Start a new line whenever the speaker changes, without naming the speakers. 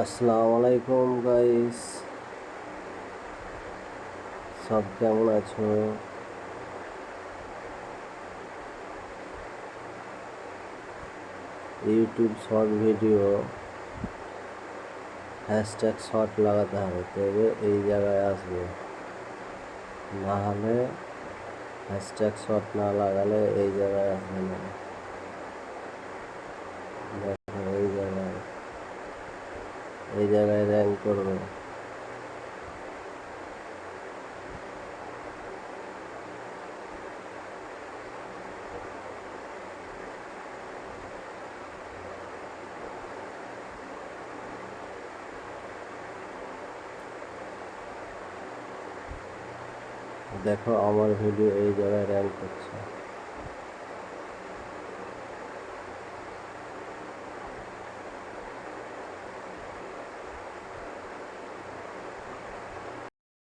আসসালামু আলাইকুম গাইস সব কেমন আছো? YouTube short video hashtag short লাগাতে হবে তবে এই জায়গায় আসবে। না হলে হ্যাশট্যাগ শর্ট না লাগালে এই জায়গায় আসবে না দেখো এই জায়গায় এই জায়গায় র্যাঙ্ক করবে। দেখো আমার ভিডিও এই জায়গায় র্যাঙ্ক করছে।